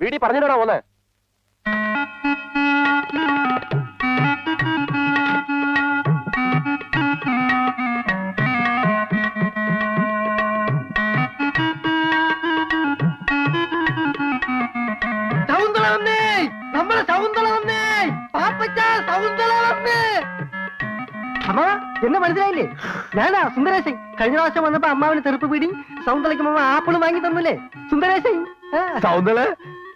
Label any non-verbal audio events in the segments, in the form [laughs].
വീടി പറഞ്ഞിട്ടാ പോന്നെ? നമ്മളെ ശകുന്തള വന്നേ! പാപ്പച്ച ശകുന്തള വന്നേ! അമ്മ എന്നെ മനസ്സിലായില്ലേ? ഞാനാ സുന്ദരേശൻ. കഴിഞ്ഞ പ്രാവശ്യം വന്നപ്പോ അമ്മാവിന് തെറുപ്പ് പീടി സൗന്ദര്യക്ക് ആപ്പിൾ വാങ്ങി തന്നില്ലേ? സുന്ദരേശൻ. സൗന്ദര്യ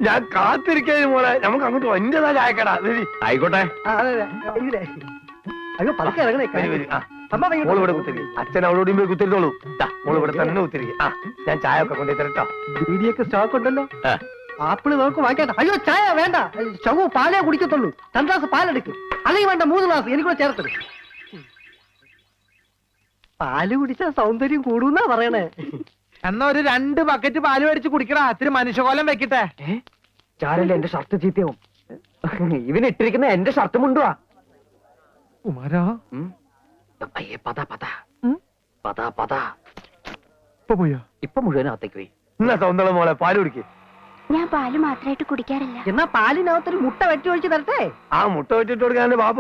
ഞാൻ കാത്തിരിക്കുന്നു മോളെ. നമുക്ക് അങ്ങോട്ട് എന്റേതാ ചായക്കടാ. ആയിക്കോട്ടെ. അയ്യോ പതുക്കെ ഇറങ്ങണേ. വരി, വരി. ആ, അമ്മ വാങ്ങി മോൾ ഇവിടെ കുത്തിരി. അച്ഛൻ അവളോടും പോയി മോൾ ഇവിടെ തന്നെ കുത്തിരി ആ ഞാൻ ചായ ഒക്കെ കൊണ്ടു തരട്ടോ. ബീഡിയൊക്കെ സ്റ്റോക്ക് ഉണ്ടല്ലോ. ആപ്പിൾ നമുക്ക് വാങ്ങിക്കട്ടെ അയ്യോ ചായ വേണ്ട. ശവു പാലേ കുടിക്കത്തുള്ളൂ. രണ്ട് ഗ്ലാസ് പാലെടുക്ക്. അല്ലെങ്കിൽ വേണ്ട മൂന്ന് ഗ്ലാസ്. എനിക്കൂടെ ചേർത്തത് പാൽ കുടിച്ച സൗന്ദര്യം കൂടുന്നാ പറയണേ. എന്നാ ഒരു രണ്ട് ബക്കറ്റ് പാൽ മേടിച്ച് കുടിക്കടാ. ഇത്തിരി മനുഷ്യകോലം വെക്കട്ടെ. ചാരല്ലേ എന്റെ ഷർട്ട് ചീത്തയാവും. ഇവന് ഇട്ടിരിക്കുന്ന എന്റെ ഷർട്ട് മുണ്ടുവാ. കുമാരാ അയ്യേ പതാ പതാ. ഉം? പതാ പതാ. ഇപ്പൊ പോയോ? ഇപ്പൊ മുഴുവൻ അകത്തേക്ക് പോയി. എന്നാ സൗന്ദര്യ മോളെ പാൽ കുടിക്ക്. ഞാൻ പാൽ മാത്രമായിട്ട് കുടിക്കാറില്ല. എന്നാ പാലിനകത്തൊരു മുട്ട വെട്ടി ഒഴിച്ച് തരട്ടെ? ആ മുട്ട വെച്ചിട്ട് കൊടുക്കാൻ ബാപ്പ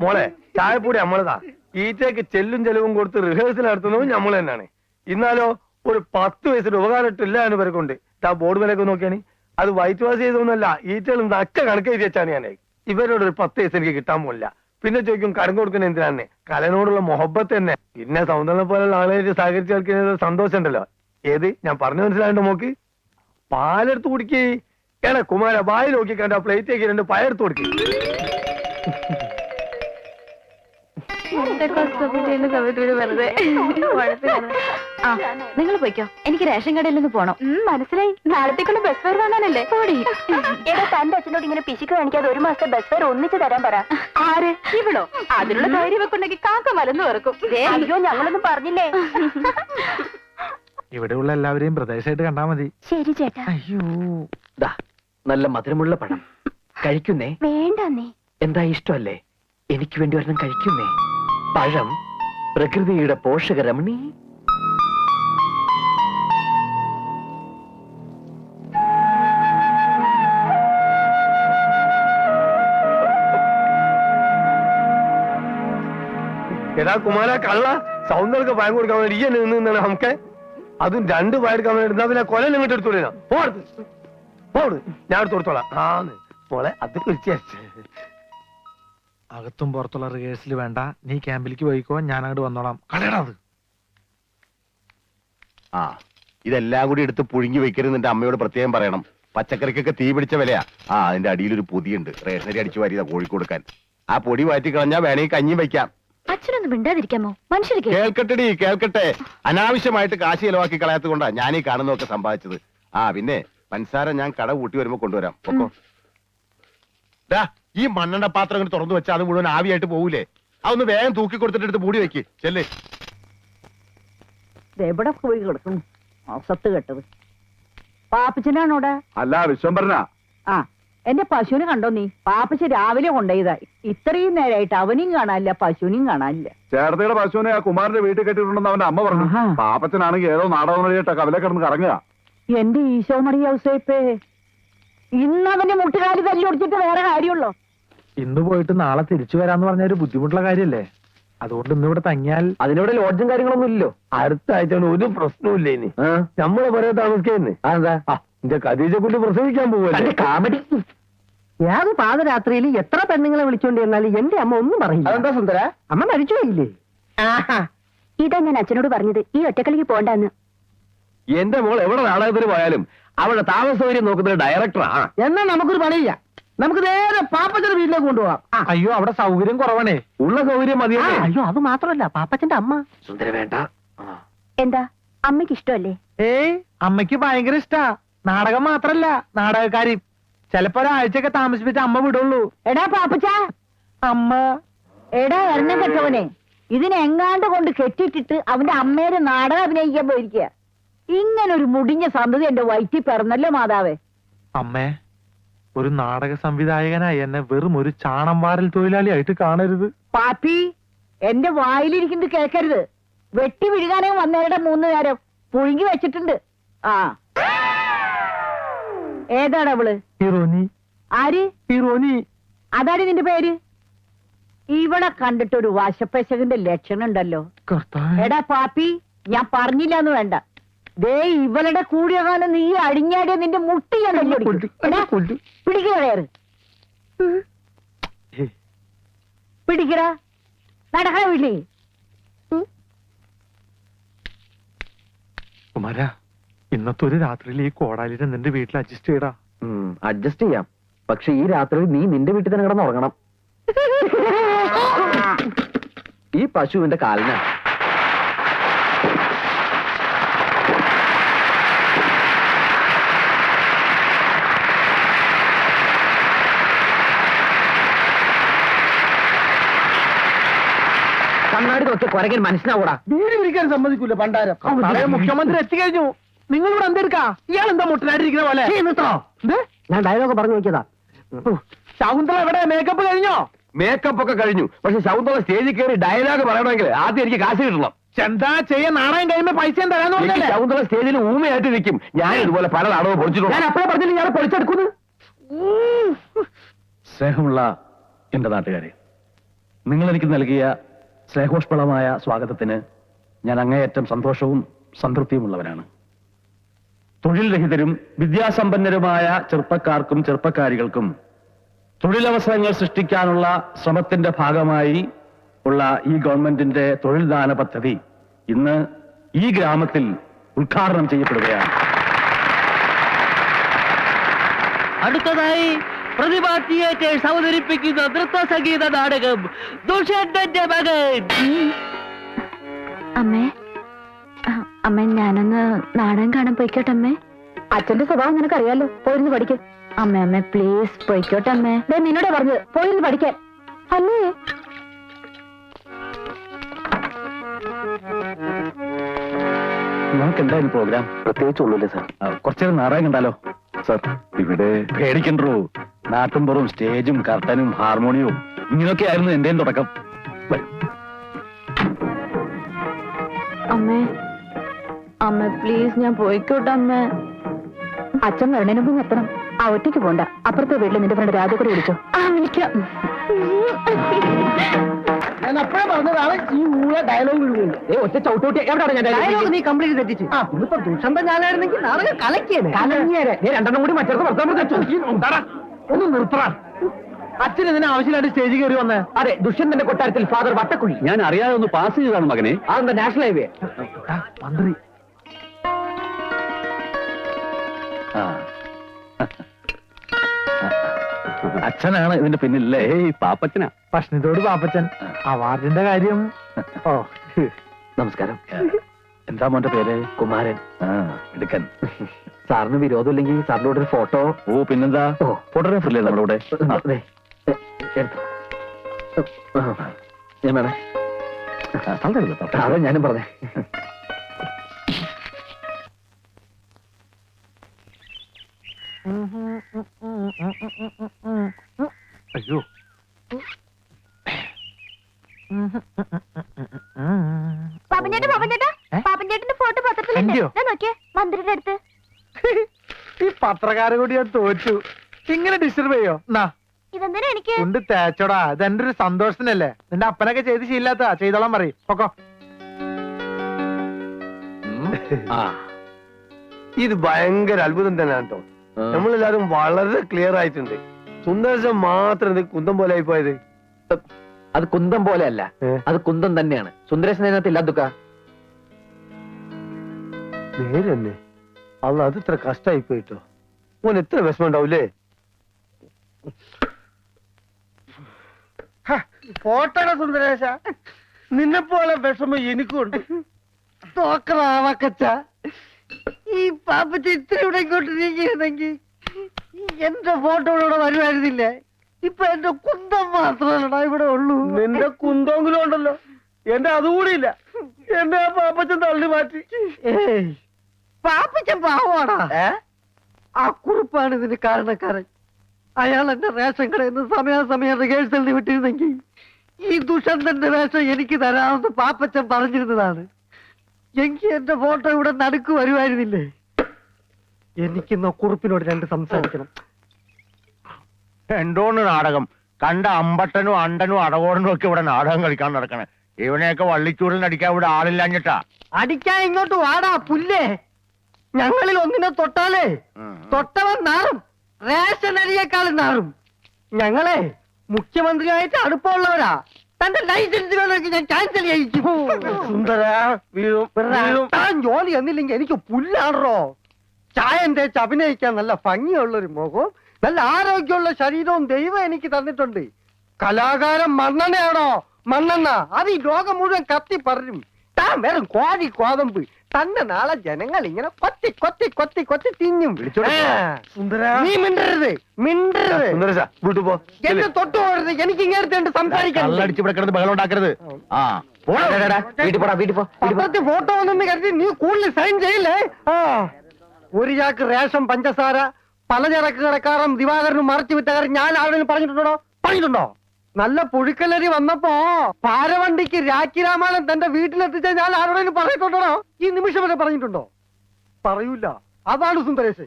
മോളെ ചായപ്പൂടി നമ്മളതാ. ഈറ്റയ്ക്ക് ചെല്ലും ചെലവും കൊടുത്ത് റിഹേഴ്സൽ നടത്തുന്നതും നമ്മൾ തന്നെയാണ് ഇന്നാലോ ഒരു പത്ത് വയസ്സിന് ഉപകാരമിട്ടില്ല എന്ന് പേർക്കുണ്ട്. ആ ബോർഡ് വിലയൊക്കെ നോക്കിയാണ്. അത് വൈറ്റ് വാഷ് ചെയ്തൊന്നുമല്ല ഈറ്റകളും നക്ക കണക്ക് എഴുതി വെച്ചാണ് ഞാൻ ഇവരോട് ഒരു പത്ത് വയസ്സ് എനിക്ക് കിട്ടാൻ പോലില്ല പിന്നെ ചോദിക്കും കടം കൊടുക്കുന്ന എന്തിനാണ് കലനോടുള്ള മൊഹബത്ത് തന്നെ. പിന്നെ സൗന്ദര്യം പോലുള്ള ആളുകളായിട്ട് സഹകരിച്ച് കളിക്കുന്നത് സന്തോഷം ഉണ്ടല്ലോ. ഏത്? ഞാൻ പറഞ്ഞു മനസ്സിലായിട്ട് നോക്ക് പാലെടുത്ത് കുടിക്കേ. ഏടാ കുമാര വായി നോക്കി കണ്ട പ്ലേറ്റേക്ക് രണ്ട് പയർത്ത് കൊടുക്കി. വെറുതെ ആ നിങ്ങൾ പോയിക്കോ. എനിക്ക് റേഷൻ കടയിൽ നിന്ന് പോണം. മനസ്സിലായി. നാളത്തേക്കുള്ള ബസ് ഫെയർ വാങ്ങാനല്ലേ എടാ തന്റെ അച്ഛനോട് ഇങ്ങനെ പിശിക്ക് കാണിക്കാതെ ഒരു മാസത്തെ ബസ് ഫെയർ ഒന്നിച്ച് തരാൻ പറ. ആര്? ഇവളോ? അതിനുള്ള ധൈര്യം വെക്കുണ്ടെങ്കിൽ കാക്ക മലന്ന് വെറുക്കും അയ്യോ ഞങ്ങളൊന്നും പറഞ്ഞില്ലേ? ഇവിടെയുള്ള എല്ലാവരെയും പ്രദേശമായിട്ട് കണ്ടാ മതി. ശരി ചേട്ടാ. അയ്യോ. ദാ നല്ല മധുരമുള്ള പഴം. കഴിക്കുന്നേ? വേണ്ടെന്നേ. എന്താ ഇഷ്ടമല്ലേ? എനിക്ക് വേണ്ടി ഒരെണ്ണം കഴിക്കുന്നേ? പഴം പ്രകൃതിയുടെ പോഷകരമണി എടാ കുമാര കള്ള. സൗന്ദര്യ ഭയം കൊടുക്കാൻ വേണ്ടി ഈ നിന്ന് നിന്നാണ് നമുക്ക്. അതും രണ്ട് പയർക്കാൻ വേണ്ടി എടുത്താ പിന്നെ കൊല ഇങ്ങോട്ട് എടുത്തോളൂ പോടുത്ത് പോട് ഞാൻ എടുത്ത് കൊടുത്തോളാം. ആന്ന്. മോളെ അത് പിടിച്ചു അകത്തും പുറത്തുള്ള റിഹേഴ്സൽ വേണ്ട. നീ ക്യാമ്പിലേക്ക് പോയിക്കോ ഞാൻ അങ്ങോട്ട് വന്നോളാം. കളയടാ അത്. ആ ഇതെല്ലാം കൂടി എടുത്ത് പുഴുങ്ങി വെക്കരുത് നിന്റെ അമ്മയോട് പ്രത്യേകം പറയണം. പച്ചക്കറിക്കൊക്കെ തീ പിടിച്ച വിലയാ. ആ അതിന്റെ അടിയിലൊരു പൊതിയുണ്ട്. റേഷനരി അടിച്ചു വാരിയതാ കോഴിക്കൊടുക്കാൻ ആ പൊടി മാറ്റി കളഞ്ഞാ വേണമെങ്കിൽ കഞ്ഞി വെക്കാം. അച്ഛനൊന്നും മിണ്ടാതിരിക്കാമോ? മനുഷ്യർക്ക് കേൾക്കട്ടെടി കേൾക്കട്ടെ. അനാവശ്യമായിട്ട് കാശ് ചെലവാക്കി കളയാത്തത് കൊണ്ടാ ഞാൻ ഈ കാണുന്നതൊക്കെ സമ്പാദിച്ചത്. ആ പിന്നെ പൻസാര ഞാൻ കട കൂട്ടി വരുമ്പോ കൊണ്ടുവരാം. പൊക്കോ. ദാ, ഈ മണ്ണെണ്ണ പാത്രം ഇങ്ങനെ തുറന്നു വെച്ചാൽ അത് മുഴുവൻ ആവിയായിട്ട് പോകൂലേ അതൊന്ന് വേഗം തൂക്കി കൊടുത്തിട്ട് എടുത്ത് മൂടി വെക്ക്. ചെല്ലേ. എവിടെ പോയി കിടക്കുന്നു? അസത്ത് കെട്ടത്. പാപ്പച്ചനാണോടെ? അല്ല വിശ്വംഭരനാ. ആ. എന്റെ പശുവിനെ കണ്ടോ നീ? പാപ്പച്ച രാവിലെ കൊണ്ടുപോയതാ. ഇത്രയും നേരമായിട്ട് അവനെയും കാണാനില്ല പശുവിനെയും കാണാനില്ല. ചേർത്തയുടെ പശുവിനെ ആ കുമാരന്റെ വീട്ടിൽ കെട്ടിയിട്ടുണ്ടെന്ന് അവന്റെ അമ്മ പറഞ്ഞു. പാപ്പച്ചനാണെങ്കിൽ ഏതോ നാടകം വഴിയിട്ട് കവലെ കിടന്ന് കറങ്ങുക. എന്റെ ഈശോ മറിയ ഔസേപ്പേ ഇന്ന് അവന്റെ മുട്ടുകാലി തല്ലി ഒടിച്ചിട്ട് വേറെ കാര്യമുള്ളോ? ഇന്ന് പോയിട്ട് നാളെ തിരിച്ചു വരാന്ന് പറഞ്ഞ ഒരു ബുദ്ധിമുട്ടുള്ള കാര്യല്ലേ? അതുകൊണ്ട് ഇന്ന് ഇവിടെ തങ്ങിയാൽ അതിനിവിടെ ലോഡ്ജും കാര്യങ്ങളൊന്നും ഇല്ലല്ലോ. അടുത്ത ആഴ്ച ഒരു പ്രശ്നവും ഇനി? നമ്മളെ പോലെ താമസിക്കുന്നേ. അതെന്താ? എന്റെ കദീജ കുട്ടി പ്രസവിക്കാൻ പോവല്ലേ? കാമഡി ഏത് പാതരാത്രിയിൽ എത്ര പെണ്ണുങ്ങളെ വിളിച്ചോണ്ടി എന്നാലും എന്റെ അമ്മ ഒന്നും പറയില്ല. അതെന്താ സുന്ദര? അമ്മ മരിച്ചുപോയില്ലേ ആഹാ ഇതാ ഞാൻ അച്ഛനോട് പറഞ്ഞത്. ഈ ഒറ്റക്കളിക്ക് പോണ്ടെന്ന്. എന്റെ മോൾ എവിടെ നാടകത്തിന് പോയാലും അവളെ താമസ സൗകര്യം നോക്കുന്നത് ഡയറക്ടറാ എന്നാ നമുക്കൊരു പണിയില്ല. നമുക്ക് നേരെ പാപ്പച്ചന്റെ വീട്ടിലേക്ക് കൊണ്ടുപോകാം ആ. അയ്യോ അവിടെ സൗകര്യം കുറവാണേ. ഉള്ള സൗകര്യം ആ, മതിയല്ലേ അയ്യോ അത് മാത്രമല്ല. പാപ്പച്ചന്റെ അമ്മ. സുന്ദര വേണ്ട. എന്താ? അമ്മയ്ക്ക് ഇഷ്ടമല്ലേ? ഏയ് അമ്മയ്ക്ക് ഭയങ്കര ഇഷ്ടാ. നാടകം മാത്രല്ല നാടകക്കാരി. ചിലപ്പോ ഒരാഴ്ചയൊക്കെ താമസിപ്പിച്ച അമ്മ വിടുള്ളൂ. എടാ പാപ്പച്ച. അമ്മ. എടാ എണ്ണം കെട്ടവനെ. ഇതിനെങ്ങാണ്ട് കൊണ്ട് കെട്ടിട്ടിട്ട് അവന്റെ അമ്മേരെ നാടകം അഭിനയിക്കാൻ പോയിരിക്കുക ഇങ്ങനെ ഒരു മുടിഞ്ഞ സന്തതി എന്റെ വയറ്റി പിറന്നല്ലോ മാതാവേ. അമ്മേ ഒരു നാടക സംവിധായകനായി എന്നെ വെറും ഒരു ചാണം വാരൽ തൊഴിലാളിയായിട്ട് കാണരുത്. പാപ്പി എന്റെ വായിലിരിക്കുന്നത് കേൾക്കരുത്. വെട്ടി വിഴുകാനേ വന്നവരുടെ മൂന്ന് നേരം പുഴുങ്ങി വെച്ചിട്ടുണ്ട്. ആ. ഏതാണ് അവൾ? ഹീറോനി ആര്? ഹിറോനി അതാണ് നിന്റെ പേര്? ഇവിടെ കണ്ടിട്ടൊരു വാശപ്പശകന്റെ ലക്ഷണം ഉണ്ടല്ലോ. എടാ പാപ്പി ഞാൻ പറഞ്ഞില്ല എന്ന് വേണ്ട. ദേ ഇവളുടെ കൂടിയ കാലം നീ അടിഞ്ഞാടിയ നിന്റെ മുട്ടി ഞാൻ പിടിക്കറ പിടിക്കടാ നടക്കാ നടക്കണ കുമാര. ഇന്നത്തെ ഒരു രാത്രിയിൽ ഈ കോടാലിനെ നിന്റെ വീട്ടിൽ അഡ്ജസ്റ്റ് ചെയ്യടാ. അഡ്ജസ്റ്റ് ചെയ്യാം. പക്ഷെ ഈ രാത്രി നീ നിന്റെ വീട്ടിൽ തന്നെ കിടന്ന് ഉറങ്ങണം. ഈ പശുവിന്റെ കാലിന. കണ്ണാടി നോക്കി കുരകൻ മനസ്സിലാവൂടാ വീട് വിളിക്കാൻ സമ്മതിക്കൂല പണ്ടാരം. മുഖ്യമന്ത്രി എത്തിക്കഴിഞ്ഞു. നിങ്ങൾ ഇവിടെ എന്തെടുക്കാ? ഇയാൾ എന്താ മുട്ടിലായിട്ടിരിക്കുന്ന പോലെ നിർത്തണോ? ഞാൻ ഡയലോഗ് പറഞ്ഞു നോക്കിയതാ ശകുന്തള എവിടെ? മേക്കപ്പ് കഴിഞ്ഞോ? മേക്കപ്പ് ഒക്കെ കഴിഞ്ഞു. പക്ഷെ ശകുന്തള സ്റ്റേജിൽ കയറി ഡയലോഗ് പറയണമെങ്കിൽ ആദ്യം എനിക്ക് കാശ് കിട്ടണം. എന്താ ചെയ്യാൻ നാണയം കഴിയുമ്പോ പൈസ തരാന്ന് പറഞ്ഞല്ലേ? ശൗന്തള സ്റ്റേജിൽ ഊമയായിട്ട് നിൽക്കും. ഞാൻ ഇതുപോലെ പല നാടകം പൊളിച്ചിട്ടുണ്ട്. ഞാൻ അപ്പഴേ പറഞ്ഞില്ല ഞാൻ പൊളിച്ചെടുക്കുന്നു? സ്നേഹമുള്ള എന്റെ നാട്ടുകാരെ നിങ്ങൾ എനിക്ക് നൽകിയ സ്നേഹോഷ്പളമായ സ്വാഗതത്തിന് ഞാൻ അങ്ങേയറ്റം സന്തോഷവും സംതൃപ്തിയുമുള്ളവനാണ്. തൊഴിൽ രഹിതരും വിദ്യാസമ്പന്നരുമായ ചെറുപ്പക്കാർക്കും ചെറുപ്പക്കാരികൾക്കും തൊഴിലവസരങ്ങൾ സൃഷ്ടിക്കാനുള്ള ശ്രമത്തിന്റെ ഭാഗമായി ഉള്ള ഈ ഗവൺമെന്റിന്റെ തൊഴിൽദാന പദ്ധതി ഇന്ന് ഈ ഗ്രാമത്തിൽ ഉദ്ഘാടനം ചെയ്യപ്പെടുകയാണ്. അടുത്തതായി പ്രതിഭ തിയേറ്റേഴ്സ് അവതരിപ്പിക്കുന്ന നൃത്ത സംഗീത നാടകം മകൻ. അമ്മേ അമ്മേ ഞാനൊന്ന് നാടകം കാണാൻ പോയിക്കോട്ടെ അമ്മേ. അച്ഛന്റെ സ്വഭാവം നിനക്കറിയാലോ? പോയിരുന്ന് പഠിക്ക്. അമ്മ അമ്മ പ്ലീസ് പോയിക്കോട്ടെ അമ്മേ. ദേ നിന്നോട് പറഞ്ഞു പോയിരുന്ന് പഠിക്കാൻ അല്ലേ? നമുക്ക് എന്തായാലും പ്രോഗ്രാം പ്രത്യേകിച്ച് ഒന്നുമില്ല സാർ കുറച്ചേരം നാടകം കണ്ടാലോ? സർ ഇവിടെ പേടിക്കണ്ടോ? നാട്ടുംപുറവും സ്റ്റേജും കർട്ടനും ഹാർമോണിയവും ഇങ്ങനെയൊക്കെ ആയിരുന്നു എന്റെയും തുടക്കം. അമ്മേ അമ്മ പ്ലീസ് ഞാൻ പോയിക്കോട്ടെ അമ്മ. അച്ഛൻ വരണേന് മുമ്പ് എത്തണം. ആ ഒറ്റയ്ക്ക് പോണ്ട. അപ്പുറത്തെ വീട്ടിൽ നിന്റെ ഫ്രണ്ട് രാധ കൂടി വിളിച്ചോ. ആ വിളിക്കാം. ഞാൻ അപ്പോഴേ പറഞ്ഞതാണ് ഈ ഊള ഡയലോഗ് ഇടുന്നത് ഏ ഒറ്റ ചവിട്ടോട്ടി. എവിടെയാണ് ഞാൻ dialogue ഡയലോഗ് നീ കംപ്ലീറ്റ് തെറ്റിച്ച്. ആ ഇന്നിപ്പോ ദുഷന്തം ഞാനായിരുന്നെങ്കിൽ നാടകം കലക്കിയത് കലങ്ങിയത് ഏ, രണ്ടെണ്ണം കൂടി മറ്റേടത്ത് ഒന്ന് അച്ഛൻ ഇതിന് ആവശ്യമായിട്ട് സ്റ്റേജിൽ കയറി വന്നേ. അതെ ദുഷ്യന്തന്റെ കൊട്ടാരത്തിൽ ഫാദർ വട്ടക്കുഴി. ഞാൻ അറിയാതെ ഒന്ന് പാസ് ചെയ്താണ് മകനെ. അതെന്താ നാഷണൽ ഹൈവേ മന്ത്രി. അച്ഛനാണ് ഇതിന്റെ പിന്നില്ലേ ഏയ് പാപ്പച്ചനാ. ഭക്ഷണത്തോട് പാപ്പച്ചൻ. അവാർഡിന്റെ കാര്യം. ഓ. നമസ്കാരം. എന്താ മോന്റെ പേര്? കുമാരൻ. ആ എടുക്കൻ സാറിന് വിരോധമില്ലെങ്കിൽ കൂടെ ഒരു ഫോട്ടോ. ഓ പിന്നെന്താ? ഫോട്ടോ ഫോട്ടോഗ്രാഫർ അല്ലേ നമ്മുടെ കൂടെ? ഞാൻ വേണേ. അതാ ഞാനും പറഞ്ഞേ. പാപ്പൻചേട്ടൻ പാപ്പൻചേട്ടാ? ഏ? ഫോട്ടോ പത്രത്തിലുണ്ട്. എന്റെയോ? ദേ നോക്കിയേ മന്ത്രിയുടെ അടുത്ത്. ഈ പത്രക്കാരെ കൂടി ഞാൻ തോറ്റു. ഇങ്ങനെ ഡിസ്റ്റർബ് ചെയ്യോ? എന്നാ ഇതെന്തിനാ എനിക്ക്? ഉണ്ട് തേച്ചോടാ. ഇത് എന്റെ ഒരു സന്തോഷത്തിനല്ലേ? നിന്റെ അപ്പനൊക്കെ ചെയ്ത് ശീലാത്ത. ചെയ്തോളാൻ പറയും. പൊക്കോ. ആ. ഇത് ഭയങ്കര അത്ഭുതം തന്നെയാണ് കേട്ടോ. നമ്മളെല്ലാരും വളരെ ക്ലിയർ ആയിട്ടുണ്ട്. സുന്ദരശം മാത്രം ഇത് കുന്തം പോലെ ആയി പോയത് അത് കുന്തം പോലെയല്ല. അത് കുന്തം തന്നെയാണ്. സുന്ദരേശൻ അതിനകത്ത് ഇല്ല ദുഃഖ. നേരെ തന്നെ അല്ല അത് ഇത്ര കഷ്ടമായി പോയിട്ടോ? ഓൻ എത്ര വിഷമം ഉണ്ടാവൂലേ പോട്ടട സുന്ദരേശ. നിന്നെ പോലെ വിഷമം എനിക്കുണ്ട്. തോക്കറാവക്കച്ച ഈ പാപ്പച്ച ഇത്ര ഇവിടെ ഇങ്ങോട്ട് നീങ്ങിയിരുന്നെങ്കിൽ എന്റെ ഫോട്ടോ ഇവിടെ വരുമായിരുന്നില്ലേ? ഇപ്പൊ എന്റെ കുന്തം മാത്രമല്ലടാ ഇവിടെ ഉള്ളൂ. നിന്റെ കുന്തമെങ്കിലും ഉണ്ടല്ലോ. എന്റെ അതുകൂടി ഇല്ല. എന്റെ ആ പാപ്പച്ചൻ തള്ളി മാറ്റി. ഏയ് പാപ്പച്ചൻ പാവാടാ ആ കുറിപ്പാണ് ഇതിന് കാരണക്കാരൻ. അയാൾ എന്റെ റേഷൻ കടയിൽ നിന്ന് സമയാസമയം റിഹേഴ്സലിന് വിട്ടിരുന്നെങ്കിൽ ഈ ദുഷന്തന്റെ വേഷം എനിക്ക് തരാമെന്ന് പാപ്പച്ചൻ പറഞ്ഞിരുന്നതാണ്. എനിക്ക് എന്റെ ഫോട്ടോ ഇവിടെ നടുക്ക് വരുമായിരുന്നില്ലേ? എനിക്കിന്ന് കുറിപ്പിനോട് രണ്ട് സംസാരിക്കണം. എന്തോന്ന് നാടകം? കണ്ട അമ്പട്ടനും അണ്ടനും അടകോടനും ഒക്കെ ഇവിടെ നാടകം കളിക്കാൻ നടക്കണേ. ഇവനെയൊക്കെ വള്ളിച്ചൂടിൽ അടിക്കാൻ ഇവിടെ ആളില്ലാഞ്ഞിട്ടാ. അടിക്കാൻ ഇങ്ങോട്ട് വാടാ പുല്ലേ. ഞങ്ങളിൽ ഒന്നിനെ തൊട്ടാലേ തൊട്ടവൻ നാറും റേഷൻ അരിയേക്കാളും നാറും. ഞങ്ങളെ മുഖ്യമന്ത്രിയായിട്ട് അടുപ്പമുള്ളവരാ. തന്റെ ലൈസൻസ് വേണമെങ്കിൽ ഞാൻ ക്യാൻസൽ ചെയ്യിക്കും. താൻ ജോലി എന്നില്ലെങ്കിൽ എനിക്ക് പുല്ലാണോ ചായം തേച്ച് അഭിനയിക്കാൻ നല്ല ഭംഗിയുള്ള ഒരു മുഖവും നല്ല ആരോഗ്യമുള്ള ശരീരവും ദൈവം എനിക്ക് തന്നിട്ടുണ്ട്. കലാകാരൻ മണ്ണെണ്ണയാണോ? മണ്ണെണ്ണ. അത് ഈ ലോകം മുഴുവൻ കത്തി പറയും താൻ വെറും കോഴി കോതമ്പ് തന്നെ നാളെ ജനങ്ങൾ ഇങ്ങനെ കൊത്തി കൊത്തി കൊത്തി കൊത്തി തിന്നും. നീ മിണ്ടരുത് മിണ്ടരുത്. എന്നെ തൊട്ടു പോകരുത്. എനിക്ക് ഇങ്ങനത്തെ സംസാരിക്കാൻ പോ വീട്ടിൽ പത്രത്തിൽ ഫോട്ടോ വന്നെന്ന് കരുതി നീ കൂടുതൽ സൈൻ ചെയ്യില്ലേ? ഒരു ചാക്ക് റേഷൻ പഞ്ചസാര പലചരക്ക് കടക്കാരൻ ദിവാകരനും മറച്ചു വിറ്റകാരൻ ഞാൻ ആരോടും പറഞ്ഞിട്ടുണ്ടോ? പറഞ്ഞിട്ടുണ്ടോ? നല്ല പുഴുക്കലരി വന്നപ്പോ പാരവണ്ടിക്ക് രാഖി രാമായണൻ തന്റെ വീട്ടിലെത്തിച്ച ഞാൻ ആരോടെങ്കിലും പറഞ്ഞിട്ടുണ്ടോ? ഈ നിമിഷം വരെ പറഞ്ഞിട്ടുണ്ടോ? പറയൂല. അതാണ് സുന്ദരേശ്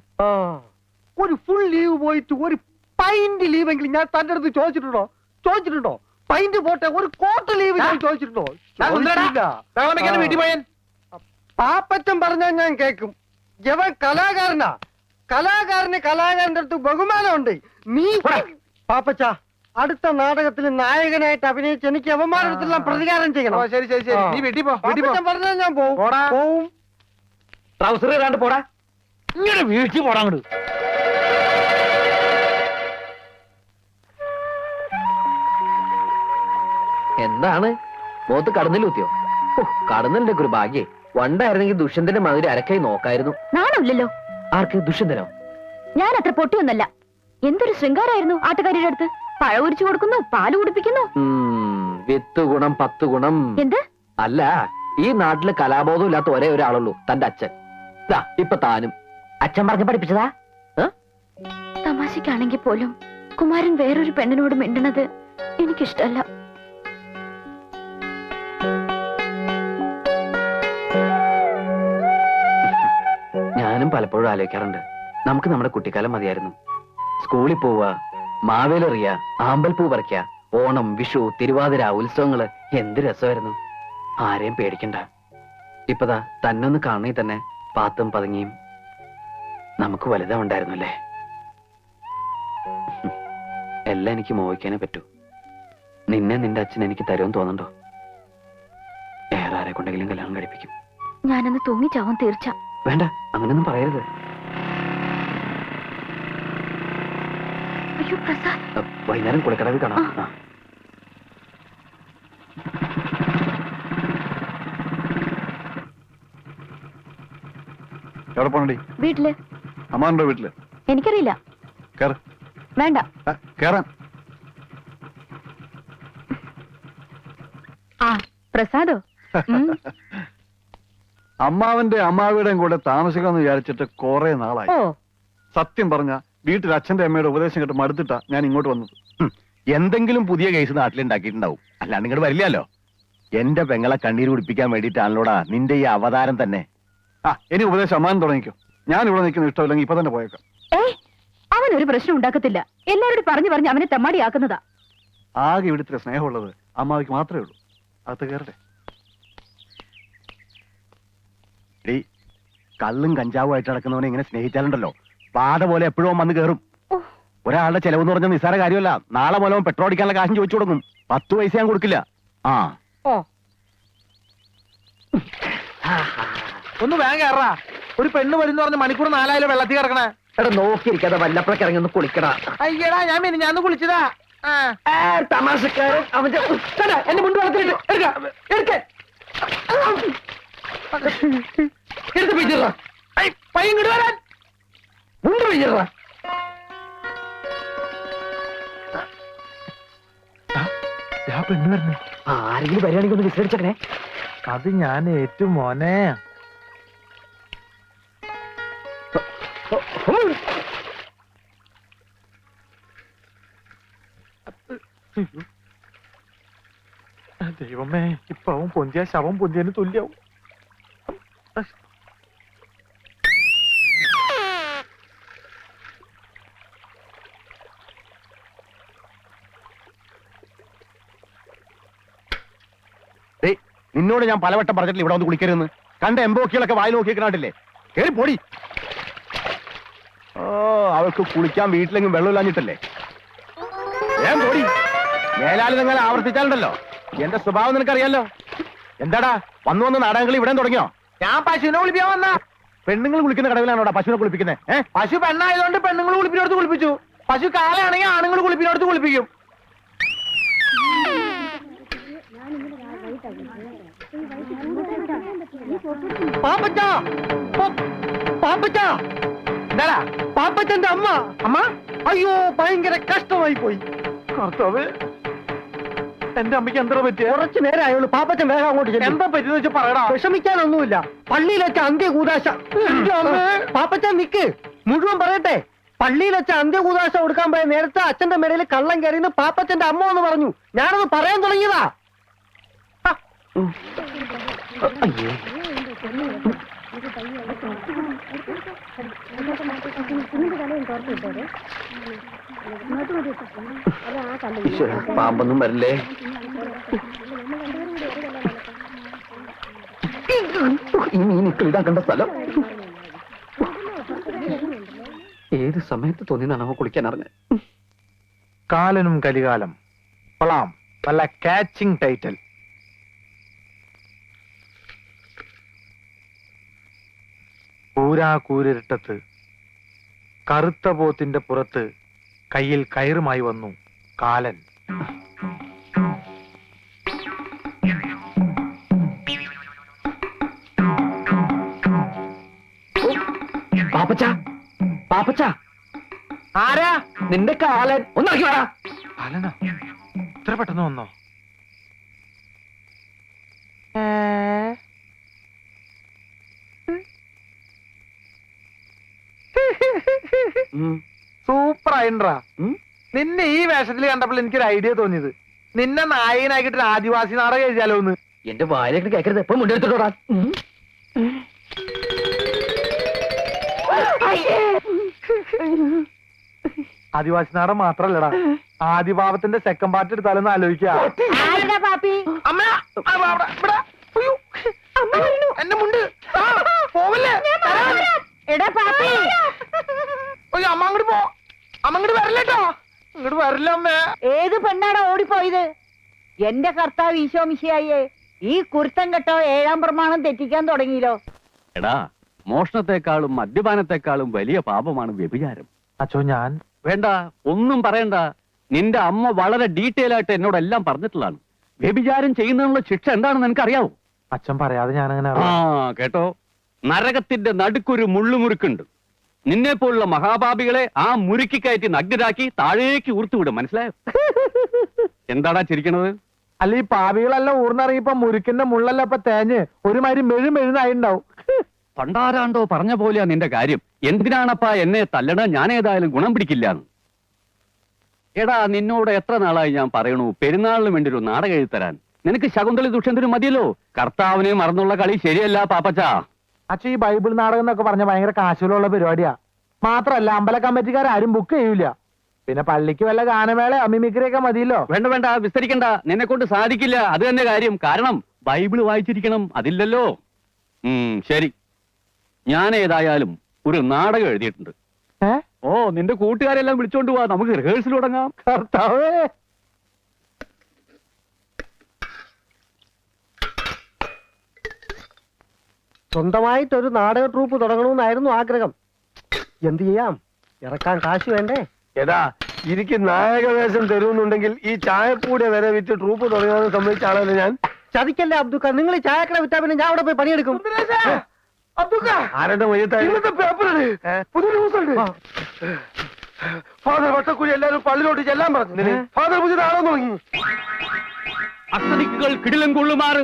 ഒരു ഫുൾ ലീവ് പോയിട്ട് ഒരു പൈന്റ് ലീവെങ്കിലും ഞാൻ തന്റെ അടുത്ത് ചോദിച്ചിട്ടുണ്ടോ? ചോദിച്ചിട്ടുണ്ടോ? പൈന്റ് പോട്ടെ ഒരു കോട്ട് ലീവ് ഞാൻ ചോദിച്ചിട്ടുണ്ടോ? പാപ്പറ്റം പറഞ്ഞാൽ ഞാൻ കേക്കും ജവൻ കലാകാരനാ. കലാകാരന് കലാകാരന്റെ അടുത്ത് ബഹുമാനമുണ്ട്. നീ പാപ്പച്ച അടുത്ത നാടകത്തിൽ നായകനായിട്ട് അഭിനയിച്ച് എനിക്ക് അവന്മാരുടെ പ്രതികാരം ചെയ്യണം. ശരി ശരി ശരി. നീ വീട്ടിൽ പോ പറഞ്ഞാൽ ഞാൻ പോവും. ട്രൗസർ ഇടാണ്ട് പോടാ. ഇങ്ങനെ വീട്ടിൽ പോടാ അങ്ങോട്ട് എന്താണ്? മുഖത്ത് കടന്നിൽ കുത്തിയോ? കടന്നലിന്റെ ഒരു ഭാഗ്യേ. വണ്ടായിരുന്നെങ്കിൽ ദുഷ്യന്തന്റെ മധുര അരക്കായി നോക്കായിരുന്നു. നാണമില്ലല്ലോ. ആർക്ക് ദുഷ്യന്തനോ? ഞാൻ അത്ര പൊട്ടിയൊന്നല്ല. എന്തൊരു ശൃംഗാരായിരുന്നു ആട്ടുകാരിയുടെ അടുത്ത്? പഴ ഉരിച്ചു കൊടുക്കുന്നു പാൽ കുടിപ്പിക്കുന്നു വിത്ത് ഗുണം പത്ത് ഗുണം. എന്ത്? അല്ല ഈ നാട്ടിൽ കലാബോധം ഇല്ലാത്ത ഒരേ ഒരാളുള്ളൂ തന്റെ അച്ഛൻ. ദാ ഇപ്പൊ താനും. അച്ഛൻ പറഞ്ഞ് പഠിപ്പിച്ചതാ? തമാശക്കാണെങ്കിൽ പോലും കുമാരൻ വേറൊരു പെണ്ണിനോട് മിണ്ടണത് എനിക്കിഷ്ടല്ല. ഞാനും പലപ്പോഴും ആലോചിക്കാറുണ്ട്. നമുക്ക് നമ്മുടെ കുട്ടിക്കാലം മതിയായിരുന്നു. സ്കൂളിൽ പോവുക മാവേലെറിയ ആമ്പൽപ്പൂ പറിക്കുക ഓണം വിഷു തിരുവാതിര ഉത്സവങ്ങൾ എന്ത് രസമായിരുന്നു. ആരെയും പേടിക്കണ്ട. ഇപ്പതാ തന്നൊന്ന് കാണണേ തന്നെ പാത്തും പതുങ്ങിയും. നമുക്ക് വലുതാ ഉണ്ടായിരുന്നല്ലേ എല്ലാം എനിക്ക് മോഹിക്കാനേ പറ്റൂ. നിന്നെ നിന്റെ അച്ഛൻ എനിക്ക് തരുമെന്ന് തോന്നണ്ടോ വേറെ ആരെ കൊണ്ടെങ്കിലും കല്യാണം കഴിപ്പിക്കും. ഞാനന്ന് തൂങ്ങിച്ചാവും തീർച്ച. വേണ്ട അങ്ങനെയൊന്നും പറയരുത്. അയ്യോ പ്രസാദ്. വൈകുന്നേരം കുളക്കടവിൽ കാണാം. എവിടെ പോണടി? വീട്ടിൽ. അമ്മാണ്ടോ വീട്ടിൽ? എനിക്കറിയില്ല. കേറ്. വേണ്ട. കേറാൻ ആ പ്രസാദോ. [laughs] അമ്മാവന്റെ അമ്മാവിയുടെയും കൂടെ താമസിക്കാന്ന് വിചാരിച്ചിട്ട് കുറെ നാളായി. ഓ. സത്യം പറഞ്ഞ വീട്ടിൽ അച്ഛന്റെ അമ്മയുടെ ഉപദേശം കേട്ട് മടുത്തിട്ടാ ഞാൻ ഇങ്ങോട്ട് വന്നത്. എന്തെങ്കിലും പുതിയ കേസ് നാട്ടിലുണ്ടാക്കിയിട്ടുണ്ടാവും. അല്ലാണ്ട് നിങ്ങൾ വരില്ലല്ലോ. എന്റെ പെങ്ങളെ കണ്ണീര് കുടിപ്പിക്കാൻ വേണ്ടിയിട്ടാണല്ലോടാ നിന്റെ ഈ അവതാരം തന്നെ. ആ ഇനി ഉപദേശം അമ്മാൻ തുടങ്ങിക്കോ. ഞാൻ ഇവിടെ നിൽക്കുന്ന ഇഷ്ടമില്ലെങ്കിൽ ഇപ്പൊ തന്നെ പോയേക്കാം. ഏ അവൻ ഒരു പ്രശ്നം ഉണ്ടാക്കത്തില്ല. എല്ലാവരോടും പറഞ്ഞു പറഞ്ഞു അവനെ തെമ്മാടിയാക്കുന്നതാ. ആകെ ഇവിടുത്തെ സ്നേഹമുള്ളത് അമ്മാവിക്ക് മാത്രമേ ഉള്ളൂ. അകത്ത് കയറട്ടെ. എടീ കള്ളും കഞ്ചാവും ആയിട്ട് നടക്കുന്നവനെ ഇങ്ങനെ സ്നേഹിച്ചാലുണ്ടല്ലോ. പാത പോലെ എപ്പോഴും വന്ന് കയറും ഒരാളുടെ ചെലവെന്ന് പറഞ്ഞ നിസ്സാര കാര്യമല്ല. നാളെ മൂലം പെട്രോൾ അടിക്കാനുള്ള കാശും ചോദിച്ചു കൊടുക്കും പത്ത് പൈസ ഞാൻ കൊടുക്കില്ല. ആ. ഒന്ന് വേഗം കയറാ ഒരു പെണ്ണ് വരുന്ന പറഞ്ഞ് മണിക്കൂർ നാലായാലും വെള്ളത്തിൽ കിടക്കണേ. എടാ നോക്കിയിരിക്കാതെ വല്ലപ്പോഴൊക്കെ ഇറങ്ങി ഒന്ന് കുളിക്കടാ. അയ്യടാ ഞാൻ പിന്നെ ഞാൻ കുളിച്ചതാ. തമാശക്കാരൻ അവന്റെ എന്റെ മുണ്ട് വളർത്തിട്ട് എടുക്ക. എടുക്ക. എടുത്ത് പിടിച്ചിട പയ്യൻ ഇങ്ങോട്ട് വരാൻ. മുണ്ട് പിടിച്ചിട ആ പെണ്ണ് വരുന്നേ. ആരെങ്കിലും വരികയാണെങ്കിൽ ഒന്ന് വിസരിച്ചേ അത് ഞാൻ ഏറ്റവും മോനെ. ദൈവമേ ഇപ്പൊ അവൻ പൊന്തിയ ശവം പൊന്തിയതിന് തുല്യാവും. നിന്നോട് ഞാൻ പലവട്ടം പറഞ്ഞിട്ടില്ല ഇവിടെ വന്ന് കുളിക്കരുന്ന് കണ്ട എംബോക്കികളൊക്കെ വായി നോക്കി കേറി പോടി. ഓ അവൾക്ക് കുളിക്കാൻ വീട്ടിലെങ്കിലും വെള്ളമില്ലാഞ്ഞിട്ടല്ലേ? ഞാൻ പോടി. മേലാലിതങ്ങൾ ആവർത്തിച്ചാലുണ്ടല്ലോ. എന്റെ സ്വഭാവം നിനക്കറിയാലോ? എന്താടാ വന്നു വന്ന് നാടകങ്ങൾ ഇവിടെ തുടങ്ങിയോ? ഞാൻ പശുവിനെ കുളിപ്പിക്കാൻ വന്ന. പെണ്ണുങ്ങൾ കുളിക്കുന്ന കടവിലാണോടാ പശുവിനെ കുളിപ്പിക്കുന്നത് ഏഹ് പശു പെണ്ണായതുകൊണ്ട് പെണ്ണുങ്ങൾ കുളിപ്പിനടുത്ത് കുളിപ്പിച്ചു. പശു കാലാണെങ്കിൽ ആണുങ്ങൾ കുളിപ്പിനടുത്ത് കുളിപ്പിക്കും. പാപ്പച്ച അമ്മ? അമ്മ? അയ്യോ ഭയങ്കര കഷ്ടമായി പോയി. കർത്താവ് എന്റെ അമ്മയ്ക്ക് എന്താ പറ്റിയ? കുറച്ചു നേരം പാപ്പച്ചൻ വേഗം അങ്ങോട്ട് ചെല്ലും. എന്താ പറ്റിയെന്ന് വെച്ചാൽ പറയടാ വിഷമിക്കാനൊന്നുമില്ല. പള്ളിയിൽ വെച്ച അന്ത്യകൂതാശ എന്റെ അമ്മേ. പാപ്പച്ചൻ നിക്ക്. മുഴുവൻ പറയട്ടെ. പള്ളിയിൽ വെച്ച അന്ത്യ കൂതാശ കൊടുക്കാൻ പോയ നേരത്തെ അച്ഛന്റെ മേടയിൽ കള്ളം കയറിയെന്ന് പാപ്പച്ചന്റെ അമ്മ എന്ന് പറഞ്ഞു. ഞാനത് പറയാൻ തുടങ്ങിയതാ. അയ്യേ. ഈശ്വരാ, പാമ്പൊന്നും വരില്ലേ? ഈ മീനിക്കൾ സ്ഥലം? ഏത് സമയത്ത് തോന്നിയതാണ് അവ കുളിക്കാൻ അറിഞ്ഞത്? കാലനും കലികാലം. പളാം നല്ല കാച്ചിങ് ടൈറ്റൽ കൂരാ കൂരിട്ടത്ത് കറുത്ത പോത്തിന്റെ പുറത്ത് കയ്യിൽ കയറുമായി വന്നു കാലൻ. പാപ്പച്ച പാപ്പച്ച. ആരാ? നിന്റെ കാലൻ. ഒന്നിറക്കി വേടാ. കാലനോ? ഇത്ര പെട്ടെന്ന് വന്നോ? സൂപ്പർ ആയിട്ടാ നിന്നെ ഈ വേഷത്തിൽ കണ്ടപ്പോൾ എനിക്കൊരു ഐഡിയ തോന്നിയത്. നിന്നെ നായകനാക്കിട്ട് ഒരു ആദിവാസി നാടകം എഴുതിയാലോ ഒന്ന് എന്റെ വായിലേക്ക് കേൾക്കരുത് എപ്പോഴും മുണ്ടെടുത്തോടാ ആദിവാസി നാടൻ മാത്രല്ലടാ. ആദിഭാവത്തിന്റെ സെക്കൻഡ് പാർട്ട് എടുത്താലൊന്ന് ആലോചിക്ക. എന്റെ മുണ്ട്. ആ, പോവല്ലേ? എടാ പാപ്പി. അമ്മ അങ്ങോട്ട് പോ. അമ്മ അങ്ങോട്ട് വരല്ലേട്ടോ. ഇങ്ങോട്ട് വരില്ല അമ്മേ. ഏത് പെണ്ണാടാ ഓടിപ്പോയത്? എന്റെ കർത്താവ് ഈശോ മിശിയായേ ഈ കുരുത്തം കെട്ടോ ഏഴാം പ്രമാണം തെറ്റിക്കാൻ തുടങ്ങിയല്ലോ. എടാ മോഷണത്തെക്കാളും മദ്യപാനത്തെക്കാളും വലിയ പാപമാണ് വ്യഭിചാരം. അച്ഛോ ഞാൻ? വേണ്ട ഒന്നും പറയണ്ട. നിന്റെ അമ്മ വളരെ ഡീറ്റെയിൽ ആയിട്ട് എന്നോട് എല്ലാം പറഞ്ഞിട്ടുള്ളതാണ്. വ്യഭിചാരം ചെയ്യുന്നതിനുള്ള ശിക്ഷ എന്താണെന്ന് നിനക്കറിയാവോ അച്ഛൻ പറയാതെ ഞാൻ അങ്ങനെ ആ കേട്ടോ. നരകത്തിന്റെ നടുക്കൊരു മുള്ളുമുറുക്കുണ്ട്. നിന്നെ പോലുള്ള മഹാപാപികളെ ആ മുറുക്കി കയറ്റി നഗ്നരാക്കി താഴേക്ക് ഊർത്തുവിടും മനസ്സിലായോ? എന്താടാ ചിരിക്കണത്? അല്ല ഈ പാവികളെല്ലാം ഊർന്നിറങ്ങിയപ്പോ മുരുക്കിന്റെ മുള്ളല്ല ഇപ്പൊ തേഞ്ഞ് ഒരുമാതിരി മെഴു മെഴുന്നായിണ്ടാവും. പണ്ടാരാണ്ടോ പറഞ്ഞ പോലെയാ നിന്റെ കാര്യം. എന്തിനാണപ്പാ എന്നെ തല്ലണ? ഞാൻ ഏതായാലും ഗുണം പിടിക്കില്ല എടാ നിന്നോട് എത്ര നാളായി ഞാൻ പറയണു? പെരുന്നാളിന് വേണ്ടി ഒരു നാടകം എഴുതി തരാൻ. നിനക്ക് ശകുന്തളി ദുഷ്യന്തരും മതിയല്ലോ. കർത്താവിനെ മറന്നുള്ള കളി ശരിയല്ല പാപ്പച്ചാ. അച്ഛൻ ഈ ബൈബിൾ നാടകം എന്നൊക്കെ പറഞ്ഞ ഭയങ്കര കാശുകളുള്ള പരിപാടിയാ. മാത്രല്ല അമ്പല കമ്മിറ്റിക്കാരും ബുക്ക് ചെയ്യൂല. പിന്നെ പള്ളിക്ക് വല്ല ഗാനമേള അമിമിക്രിയൊക്കെ മതിയല്ലോ. വേണ്ട വേണ്ട വിസ്തരിക്കണ്ട. നിന്നെ കൊണ്ട് സാധിക്കില്ല. അത് തന്നെ കാര്യം. കാരണം ബൈബിൾ വായിച്ചിരിക്കണം. അതില്ലല്ലോ. ഉം ശരി. ഞാൻ ഏതായാലും ഒരു നാടകം എഴുതിയിട്ടുണ്ട്. ഏ? ഓ നിന്റെ കൂട്ടുകാരെല്ലാം വിളിച്ചോണ്ട് പോവാ. നമുക്ക് റിഹേഴ്സൽ തുടങ്ങാം. കർത്താവേ! സ്വന്തമായിട്ടൊരു നാടക ട്രൂപ്പ് തുടങ്ങണമെന്നായിരുന്നു ആഗ്രഹം. എന്ത് ചെയ്യാം? ഇറക്കാൻ കാശ് വേണ്ടേ? ഏതാ എനിക്ക് നായകവേഷം തരുമെന്നുണ്ടെങ്കിൽ ഈ ചായപ്പൂടെ വരെ വിറ്റ് ട്രൂപ്പ് തുടങ്ങാമെന്ന് സംബന്ധിച്ച ആളല്ലേ ഞാൻ. ചതിക്കല്ലേ അബ്ദുക്ക. നിങ്ങൾ ഈ ചായക്കട വിറ്റാ പിന്നെ ഞാൻ അവിടെ പോയി പണിയെടുക്കും. ആരുടെ ഫാദർ വട്ടക്കുഴി എല്ലാവരും പള്ളിയിലോട്ട് ചെല്ലാൻ പറഞ്ഞു. ഫാദർ പുതിയ ആളോ തുടങ്ങി കിടിലം കൊള്ളുമാറ്.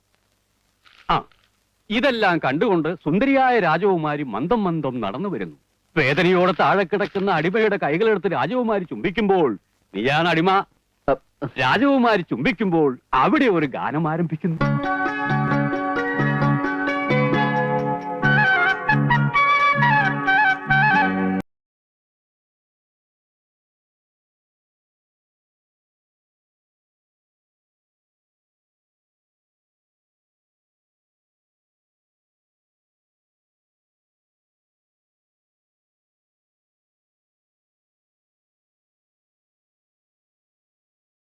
ഇതെല്ലാം കണ്ടുകൊണ്ട് സുന്ദരിയായ രാജകുമാരി മന്ദം മന്ദം നടന്നു വരുന്നു. വേദനയോടെ താഴെ കിടക്കുന്ന അടിമയുടെ കൈകളെടുത്ത് രാജകുമാരി ചുംബിക്കുമ്പോൾ നീയാണ് അടിമ രാജകുമാരി ചുംബിക്കുമ്പോൾ അവിടെ ഒരു ഗാനം ആരംഭിക്കുന്നു.